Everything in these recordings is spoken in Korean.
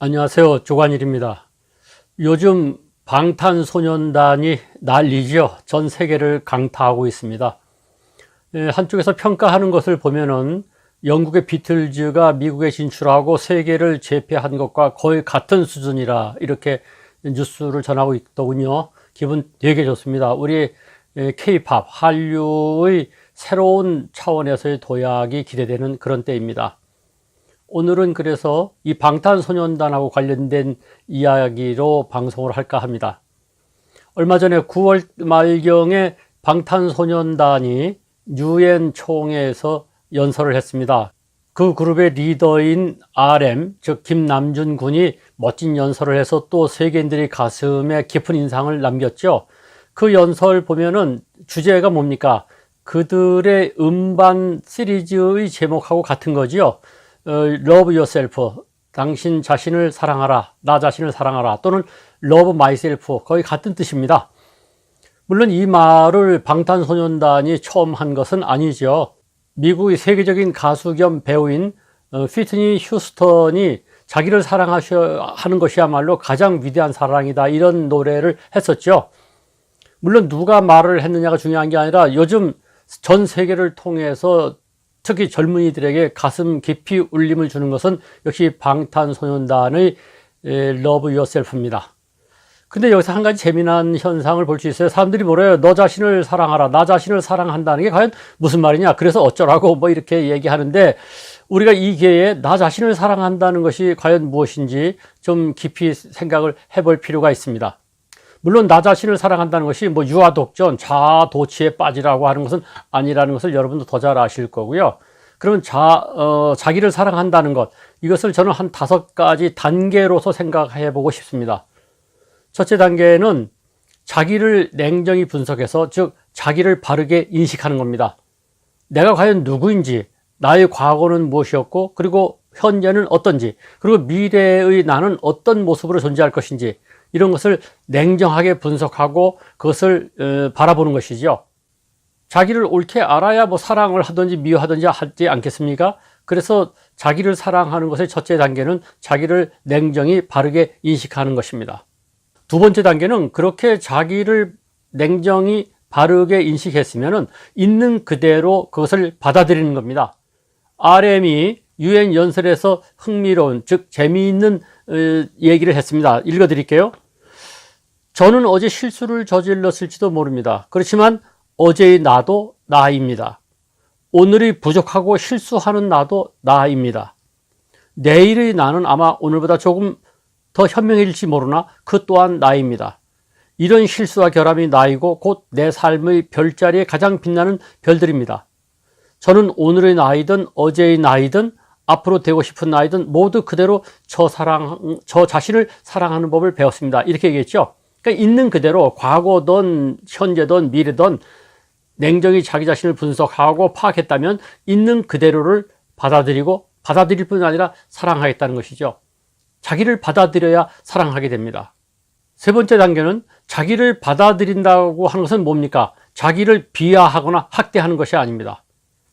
안녕하세요. 조관일입니다. 요즘 방탄소년단이 난리죠. 전 세계를 강타하고 있습니다. 예, 한쪽에서 평가하는 것을 보면은 영국의 비틀즈가 미국에 진출하고 세계를 제패한 것과 거의 같은 수준이라 이렇게 뉴스를 전하고 있더군요. 기분 되게 좋습니다. 우리 케이팝, 한류의 새로운 차원에서의 도약이 기대되는 그런 때입니다. 오늘은 그래서 이 방탄소년단하고 관련된 이야기로 방송을 할까 합니다. 얼마 전에 9월 말경에 방탄소년단이 유엔 총회에서 연설을 했습니다. 그 그룹의 리더인 RM, 즉 김남준 군이 멋진 연설을 해서 또 세계인들이 가슴에 깊은 인상을 남겼죠. 그 연설 보면은 주제가 뭡니까? 그들의 음반 시리즈의 제목하고 같은 거지요. 어, love yourself. 당신 자신을 사랑하라. 나 자신을 사랑하라. 또는 love myself. 거의 같은 뜻입니다. 물론 이 말을 방탄소년단이 처음 한 것은 아니죠. 미국의 세계적인 가수 겸 배우인 어, 피트니 휴스턴이 자기를 사랑하셔 하는 것이야말로 가장 위대한 사랑이다. 이런 노래를 했었죠. 물론 누가 말을 했느냐가 중요한 게 아니라 요즘 전 세계를 통해서 특히 젊은이들에게 가슴 깊이 울림을 주는 것은 역시 방탄소년단의 러브 요셀프입니다. 근데 여기서 한 가지 재미난 현상을 볼 수 있어요. 사람들이 뭐래요? 너 자신을 사랑하라. 나 자신을 사랑한다는 게 과연 무슨 말이냐? 그래서 어쩌라고 뭐 이렇게 얘기하는데 우리가 이 기회에 나 자신을 사랑한다는 것이 과연 무엇인지 좀 깊이 생각을 해볼 필요가 있습니다. 물론 나 자신을 사랑한다는 것이 뭐 유아 독전, 자아 도취에 빠지라고 하는 것은 아니라는 것을 여러분도 더 잘 아실 거고요. 그러면 자, 어, 자기를 사랑한다는 것, 이것을 저는 한 다섯 가지 단계로서 생각해 보고 싶습니다. 첫째 단계는 자기를 냉정히 분석해서, 즉, 자기를 바르게 인식하는 겁니다. 내가 과연 누구인지, 나의 과거는 무엇이었고, 그리고 현재는 어떤지, 그리고 미래의 나는 어떤 모습으로 존재할 것인지, 이런 것을 냉정하게 분석하고 그것을 어, 바라보는 것이죠. 자기를 옳게 알아야 뭐 사랑을 하든지 미워하든지 하지 않겠습니까? 그래서 자기를 사랑하는 것의 첫째 단계는 자기를 냉정히 바르게 인식하는 것입니다. 두 번째 단계는 그렇게 자기를 냉정히 바르게 인식했으면 있는 그대로 그것을 받아들이는 겁니다. RM이 유엔 연설에서 흥미로운 즉 재미있는 어, 얘기를 했습니다. 읽어 드릴게요. 저는 어제 실수를 저질렀을지도 모릅니다. 그렇지만 어제의 나도 나입니다. 오늘이 부족하고 실수하는 나도 나입니다. 내일의 나는 아마 오늘보다 조금 더 현명해질지 모르나 그 또한 나입니다. 이런 실수와 결함이 나이고 곧 내 삶의 별자리에 가장 빛나는 별들입니다. 저는 오늘의 나이든 어제의 나이든 앞으로 되고 싶은 나이든 모두 그대로 저 사랑, 저 자신을 사랑하는 법을 배웠습니다. 이렇게 얘기했죠. 그러니까 있는 그대로 과거든 현재든 미래든 냉정히 자기 자신을 분석하고 파악했다면 있는 그대로를 받아들이고 받아들일 뿐 아니라 사랑하겠다는 것이죠. 자기를 받아들여야 사랑하게 됩니다. 세 번째 단계는 자기를 받아들인다고 하는 것은 뭡니까? 자기를 비하하거나 학대하는 것이 아닙니다.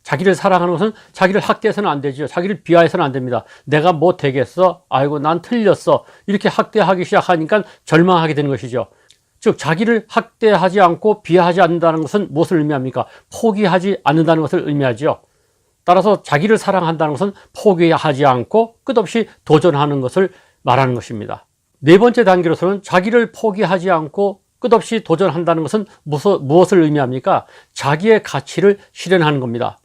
자기를 사랑하는 것은 자기를 학대해서는 안 되죠. 자기를 비하해서는 안 됩니다. 내가 뭐 되겠어? 아이고, 난 틀렸어. 이렇게 학대하기 시작하니까 절망하게 되는 것이죠. 즉, 자기를 학대하지 않고 비하하지 않는다는 것은 무엇을 의미합니까? 포기하지 않는다는 것을 의미하죠. 따라서 자기를 사랑한다는 것은 포기하지 않고 끝없이 도전하는 것을 말하는 것입니다. 네 번째 단계로서는 자기를 포기하지 않고 끝없이 도전한다는 것은 무엇을 의미합니까? 자기의 가치를 실현하는 겁니다.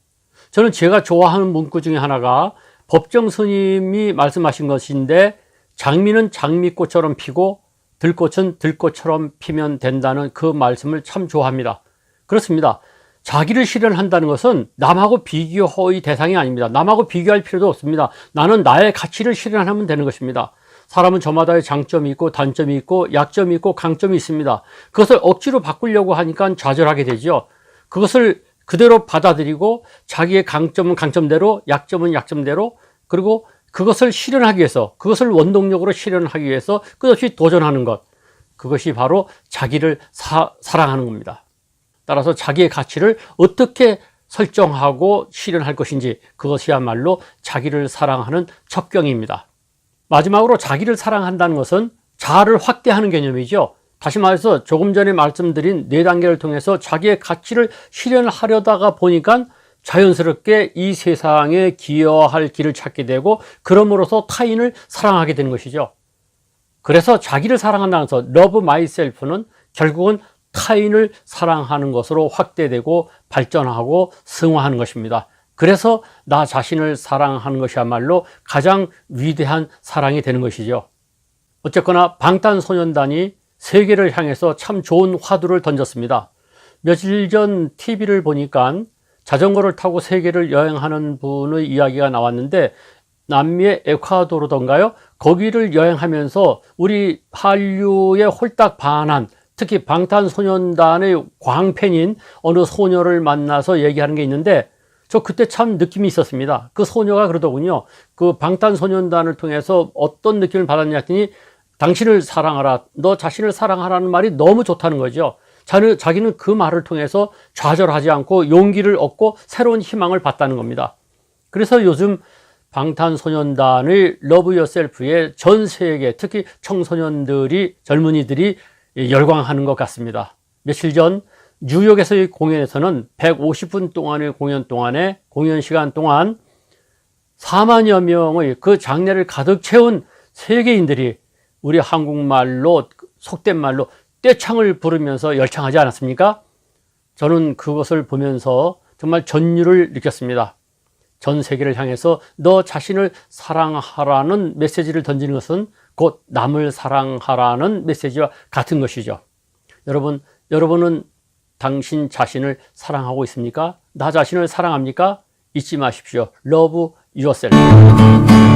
저는 제가 좋아하는 문구 중에 하나가 법정 스님이 말씀하신 것인데 장미는 장미꽃처럼 피고 들꽃은 들꽃처럼 피면 된다는 그 말씀을 참 좋아합니다. 그렇습니다. 자기를 실현한다는 것은 남하고 비교의 대상이 아닙니다. 남하고 비교할 필요도 없습니다. 나는 나의 가치를 실현하면 되는 것입니다. 사람은 저마다의 장점이 있고 단점이 있고 약점이 있고 강점이 있습니다. 그것을 억지로 바꾸려고 하니까 좌절하게 되죠. 그것을 그대로 받아들이고 자기의 강점은 강점대로 약점은 약점대로 그리고 그것을 실현하기 위해서 그것을 원동력으로 실현하기 위해서 끝없이 도전하는 것 그것이 바로 자기를 사, 사랑하는 겁니다. 따라서 자기의 가치를 어떻게 설정하고 실현할 것인지 그것이야말로 자기를 사랑하는 첩경입니다. 마지막으로 자기를 사랑한다는 것은 자아를 확대하는 개념이죠. 다시 말해서 조금 전에 말씀드린 네 단계를 통해서 자기의 가치를 실현하려다가 보니까 자연스럽게 이 세상에 기여할 길을 찾게 되고 그럼으로써 타인을 사랑하게 되는 것이죠. 그래서 자기를 사랑한다는 것은 love myself는 결국은 타인을 사랑하는 것으로 확대되고 발전하고 승화하는 것입니다. 그래서 나 자신을 사랑하는 것이야말로 가장 위대한 사랑이 되는 것이죠. 어쨌거나 방탄소년단이 세계를 향해서 참 좋은 화두를 던졌습니다. 며칠 전 TV를 보니까 자전거를 타고 세계를 여행하는 분의 이야기가 나왔는데 남미의 에콰도르던가요? 거기를 여행하면서 우리 한류에 홀딱 반한 특히 방탄소년단의 광팬인 어느 소녀를 만나서 얘기하는 게 있는데 저 그때 참 느낌이 있었습니다. 그 소녀가 그러더군요. 그 방탄소년단을 통해서 어떤 느낌을 받았냐 했더니 당신을 사랑하라, 너 자신을 사랑하라는 말이 너무 좋다는 거죠. 자기는 그 말을 통해서 좌절하지 않고 용기를 얻고 새로운 희망을 받다는 겁니다. 그래서 요즘 방탄소년단의 러브 yourself에 전 세계 특히 청소년들이 젊은이들이 열광하는 것 같습니다. 며칠 전 뉴욕에서의 공연에서는 150분 동안의 공연 동안에 공연 시간 동안 4만여 명의 그 장례를 가득 채운 세계인들이 우리 한국말로 속된 말로 떼창을 부르면서 열창하지 않았습니까? 저는 그것을 보면서 정말 전율을 느꼈습니다. 전 세계를 향해서 너 자신을 사랑하라는 메시지를 던지는 것은 곧 남을 사랑하라는 메시지와 같은 것이죠. 여러분, 여러분은 당신 자신을 사랑하고 있습니까? 나 자신을 사랑합니까? 잊지 마십시오. Love yourself.